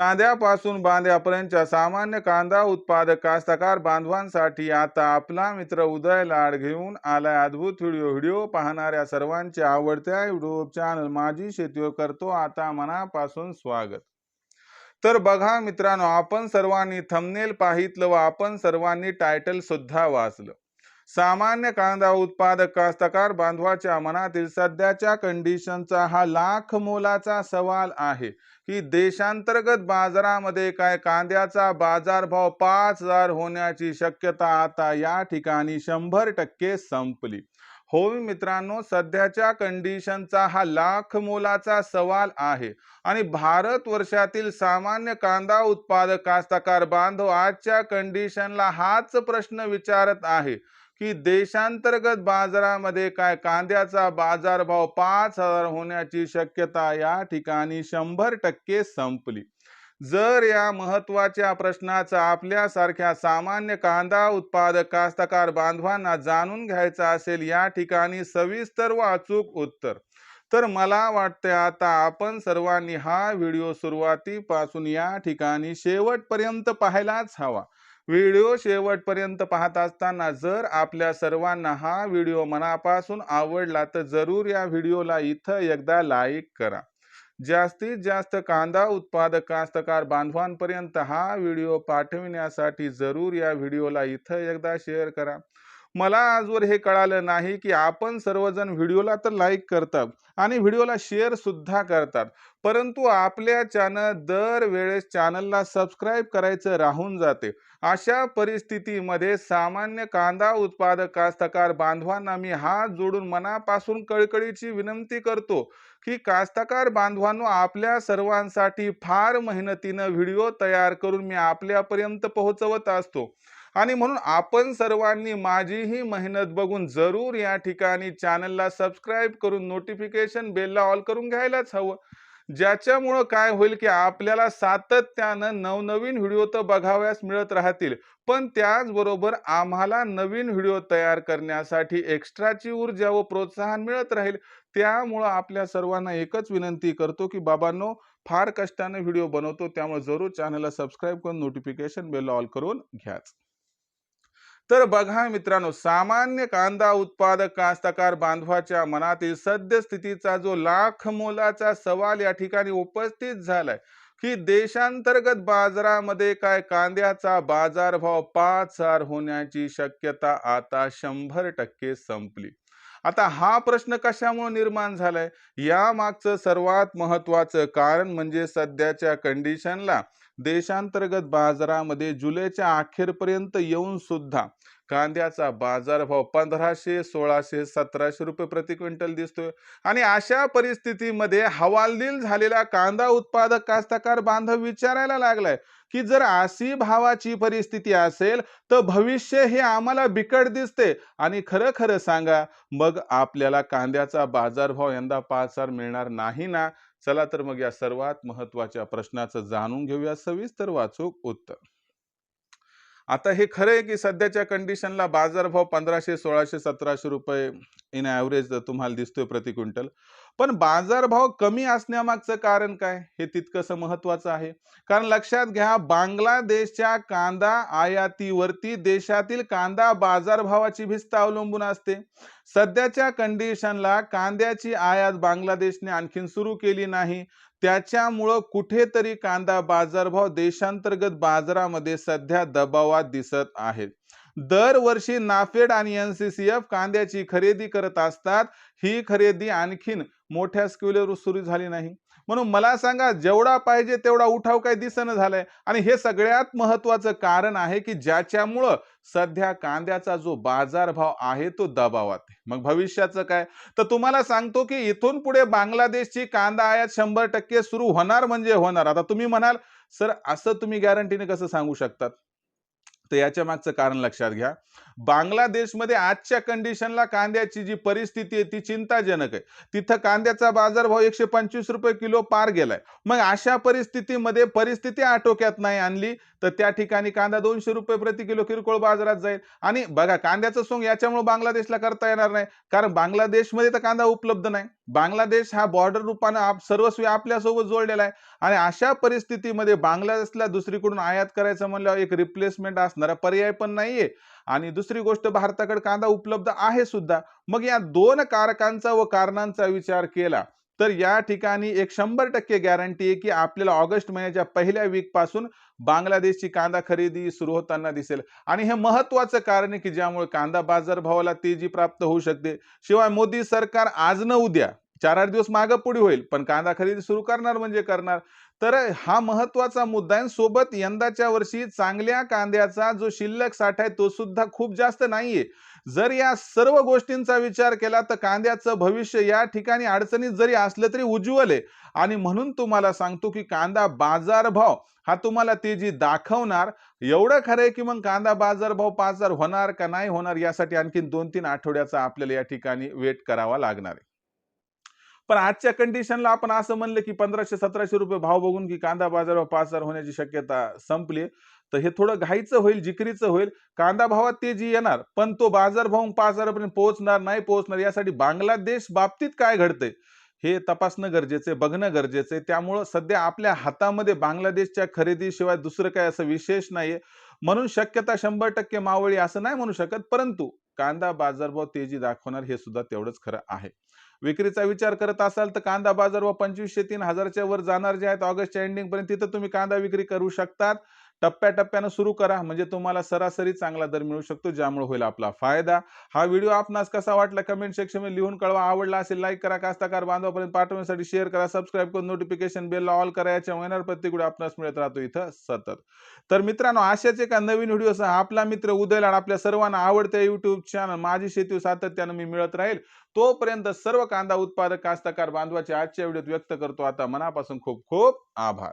कांद्यापासून बांध्यापर्यंतच्या सामान्य कांदा उत्पादक कास्तकार बांधवांसाठी आता आपला मित्र उदय लाड घेऊन आलाय अद्भुत व्हिडिओ. व्हिडिओ पाहणाऱ्या सर्वांचे आवडत्या युट्यूब चॅनल माझी शेती करतो आता मनापासून स्वागत. तर बघा मित्रांनो आपण सर्वांनी थंबनेल पाहितलं व आपण सर्वांनी टायटल सुद्धा वाचलं. सामान्य कांदा उत्पादक कास्तकार बांधवाच्या मनातील सध्याच्या कंडिशनचा हा लाख मोलाचा सवाल आहे की देशांतर्गत बाजारामध्ये काय कांद्याचा बाजारभाव पाच हजार होण्याची शक्यता आता या ठिकाणी शंभर टक्के संपली. हो मित्रांनो सध्याच्या कंडिशनचा हा लाख मोलाचा सवाल आहे आणि भारत वर्षातील सामान्य कांदा उत्पादक कास्तकार बांधव आजच्या कंडिशनला हाच प्रश्न विचारत आहे. की देशांतर्गत बाजारामध्ये काय? कांद्याचा बाजारभाव पाच हजार होण्याची शक्यता या ठिकाणी शंभर टक्के संपली. जर या महत्त्वाच्या प्रश्नाचा आपल्यासारख्या सामान्य कांदा उत्पादक कास्तकार बांधवांना जाणून घ्यायचा असेल या ठिकाणी सविस्तर व अचूक उत्तर. तर मला वाटते आता आपण सर्वांनी हा व्हिडिओ सुरुवातीपासून या ठिकाणी शेवटपर्यंत पाहायलाच हवा. व्हिडिओ शेवटपर्यंत पाहत असताना जर आपल्या सर्वांना हा व्हिडिओ मनापासून आवडला तर जरूर या व्हिडिओला इथं एकदा लाईक करा. जास्तीत जास्त कांदा उत्पादक कास्तकार बांधवांपर्यंत हा व्हिडिओ पाठविण्यासाठी जरूर या व्हिडिओला इथं एकदा शेअर करा. मला आजवर हे कळालं नाही की आपण सर्वजण व्हिडिओला तर लाईक करतात आणि व्हिडिओला शेअर सुद्धा करतात. परंतु आपल्या चॅनल दर वेळेस चॅनलला सबस्क्राईब करायचं राहून जाते. अशा परिस्थितीमध्ये सामान्य कांदा उत्पादक कास्तकार बांधवांना मी हात जोडून मनापासून कळकळीची विनंती करतो की कास्तकार बांधवांनो आपल्या सर्वांसाठी फार मेहनतीनं व्हिडिओ तयार करून मी आपल्यापर्यंत पोहोचवत असतो. आणि म्हणून आपण सर्वांनी माझी ही मेहनत बघून जरूर या ठिकाणी चॅनलला सबस्क्राईब करून नोटिफिकेशन बेलला ऑल करून घ्यायलाच हवं. ज्याच्यामुळं काय होईल की आपल्याला सातत्यानं नवनवीन व्हिडिओ तर बघाव्यास मिळत राहतील पण त्याचबरोबर आम्हाला नवीन व्हिडिओ तयार करण्यासाठी एक्स्ट्राची ऊर्जा व प्रोत्साहन मिळत राहील. त्यामुळं आपल्या सर्वांना एकच विनंती करतो की बाबांनो फार कष्टाने व्हिडिओ बनवतो त्यामुळे जरूर चॅनलला सबस्क्राईब करून नोटिफिकेशन बेल ऑल करून घ्याच. तर बघा मित्रांनो सामान्य कांदा उत्पादक कास्तकार बांधवाच्या मनातील सद्यस्थितीचा जो लाख मोलाचा सवाल या ठिकाणी उपस्थित झालाय की देशांतर्गत बाजारामध्ये काय कांद्याचा बाजारभाव पाच हजार होण्याची शक्यता आता शंभर टक्के संपली. आता हा प्रश्न कशामुळे निर्माण झालाय? यामागचं सर्वात महत्वाचं कारण म्हणजे सध्याच्या कंडिशनला देशांतर्गत बाजारामध्ये जुलैच्या अखेरपर्यंत येऊन सुद्धा कांद्याचा बाजारभाव पंधराशे सोळाशे सतराशे रुपये प्रति क्विंटल दिसतोय. आणि अशा परिस्थितीमध्ये हवालदिल झालेला कांदा उत्पादक कास्तकार बांधव विचारायला लागलाय की जर अशी भावाची परिस्थिती असेल तर भविष्य हे आम्हाला बिकट दिसते. आणि खरं खरं सांगा मग आपल्याला कांद्याचा बाजारभाव यंदा पाच हजार मिळणार नाही ना? चला तर मग या सर्वात महत्त्वाच्या प्रश्नाचं जाणून घेऊया. सविस्तर वाचूक उत्तर. आता हे खरं आहे की सध्याच्या कंडिशनला बाजारभाव पंधराशे सोळाशे सतराशे रुपये इन ॲव्हरेज तुम्हाला दिसतोय प्रति क्विंटल. पण बाजारभाव कमी असण्यामागचं कारण काय? हे तितकंसं महत्वाचं आहे. कारण लक्षात घ्या बांगलादेशच्या कांदा आयातीवरती देशातील कांदा बाजारभावाची भिस्त अवलंबून असते. सध्याच्या कंडिशनला कांद्याची आयात बांगलादेशने आणखीन सुरू केली नाही. त्याच्यामुळं कुठेतरी कांदा बाजारभाव देशांतर्गत बाजारामध्ये सध्या दबावात दिसत आहेत. दरवर्षी नाफेड आणि एन सी सी एफ कांद्याची खरेदी करत असतात. ही खरेदी आणखीन मोठ्या स्केलवर सुरू झाली नाही. म्हणून मला सांगा जेवढा पाहिजे तेवढा उठाव काय दिसणं झालाय? आणि हे सगळ्यात महत्वाचं कारण आहे की ज्याच्यामुळं सध्या कांद्याचा जो बाजारभाव आहे तो दबावात आहे. मग भविष्याचं काय? तर तुम्हाला सांगतो की इथून पुढे बांगलादेशची कांदा आयात शंभर टक्के सुरू होणार म्हणजे होणार. आता तुम्ही म्हणाल सर असं तुम्ही गॅरंटीने कसं सांगू शकतात? तर याच्या मागचं कारण लक्षात घ्या. बांगलादेशमध्ये आजच्या कंडिशनला कांद्याची जी परिस्थिती आहे ती चिंताजनक आहे. तिथं कांद्याचा बाजारभाव एकशे पंचवीस रुपये किलो पार गेलाय. मग अशा परिस्थितीमध्ये परिस्थिती आटोक्यात नाही आणली तर त्या ठिकाणी कांदा दोनशे रुपये प्रति किलो किरकोळ बाजारात जाईल. आणि बघा कांद्याचं सोंग याच्यामुळे बांगलादेशला करता येणार नाही कारण बांगलादेशमध्ये तर कांदा उपलब्ध नाही. बांगलादेश हा बॉर्डर रूपानं आप सर्वस्वी आपल्यासोबत जोडलेला आहे. आणि अशा परिस्थितीमध्ये बांगलादेशला दुसरीकडून आयात करायचं म्हणल्यावर एक रिप्लेसमेंट असणारा पर्याय पण नाहीये. आणि दुसरी गोष्ट भारताकडे कांदा उपलब्ध आहे सुद्धा. मग या दोन कारकांचा व कारणांचा विचार केला तर या ठिकाणी एक शंभर टक्के गॅरंटी आहे की आपल्याला ऑगस्ट महिन्याच्या पहिल्या वीकपासून बांगलादेशची कांदा खरेदी सुरू होताना दिसेल. आणि हे महत्वाचं कारण आहे की ज्यामुळे कांदा बाजारभावाला तेजी प्राप्त होऊ शकते. शिवाय मोदी सरकार आज न उद्या चार आठ दिवस मागं पुढे होईल पण कांदा खरेदी सुरू करणार म्हणजे करणार. तर हा महत्त्वाचा मुद्दा आहे सोबत यंदाच्या वर्षी चांगल्या कांद्याचा जो शिल्लक साठा आहे तो सुद्धा खूप जास्त नाहीये. जर या सर्व गोष्टींचा विचार केला तर कांद्याचं भविष्य या ठिकाणी अडचणीत जरी असलं तरी उज्ज्वल आहे. आणि म्हणून तुम्हाला सांगतो की कांदा बाजारभाव हा तुम्हाला तेजी दाखवणार एवढं खरं आहे की मग कांदा बाजारभाव पाच हजार होणार का नाही होणार यासाठी आणखीन दोन तीन आठवड्याचा आपल्याला या ठिकाणी वेट करावा लागणार आहे. पण आजच्या कंडिशनला आपण असं म्हणलं की पंधराशे सतराशे रुपये भाव बघून की कांदा बाजारावर पाच हजार होण्याची शक्यता संपली. तर हे थोडं घाईचं होईल जिकरीचं होईल. कांदा भावात तेजी येणार पण तो बाजारभाव पाच हजारापर्यंत पोहोचणार नाही पोहोचणार. यासाठी बांगलादेश बाबतीत काय घडतंय? हे तपासणं गरजेचं आहे बघणं गरजेचं आहे. त्यामुळं सध्या आपल्या हातामध्ये बांगलादेशच्या खरेदीशिवाय दुसरं काय असं विशेष नाहीये. म्हणून शक्यता शंभर टक्के मावळी असं नाही म्हणू शकत परंतु कांदा बाजारभाव तेजी दाखवणार हे सुद्धा तेवढंच खरं आहे. विक्रीचा विचार करत असाल तर कांदा बाजार व पंचवीसशे तीन हजारच्या वर जाणार जे आहेत ऑगस्टच्या एंडिंग पर्यंत तिथं तुम्ही कांदा विक्री करू शकतात. टप्प्याटप्प्यानं सुरू करा. म्हणजे तुम्हाला सरासरी चांगला दर मिळू शकतो ज्यामुळे होईल आपला फायदा. हा व्हिडिओ आपणास कसा वाटला कमेंट सेक्शनमध्ये लिहून कळवा. आवडला असेल लाईक करा. कास्ताकार बांधवापर्यंत पाठवण्यासाठी शेअर करा. सबस्क्राईब करून नोटिफिकेशन बेलला ऑल करा. याच्या महिन्यावर प्रत्येक आपणास मिळत राहतो इथं सतत. तर मित्रांनो अशाच एका नवीन व्हिडिओसह आपला मित्र उदयलाड आपल्या सर्वांना आवडत्या युट्यूब चॅनल माझी शेती सातत्यानं मी मिळत राहील. तोपर्यंत सर्व कांदा उत्पादक कास्तकार बांधवाचे आजच्या व्हिडिओत व्यक्त करतो. आता मनापासून खूप खूप आभार.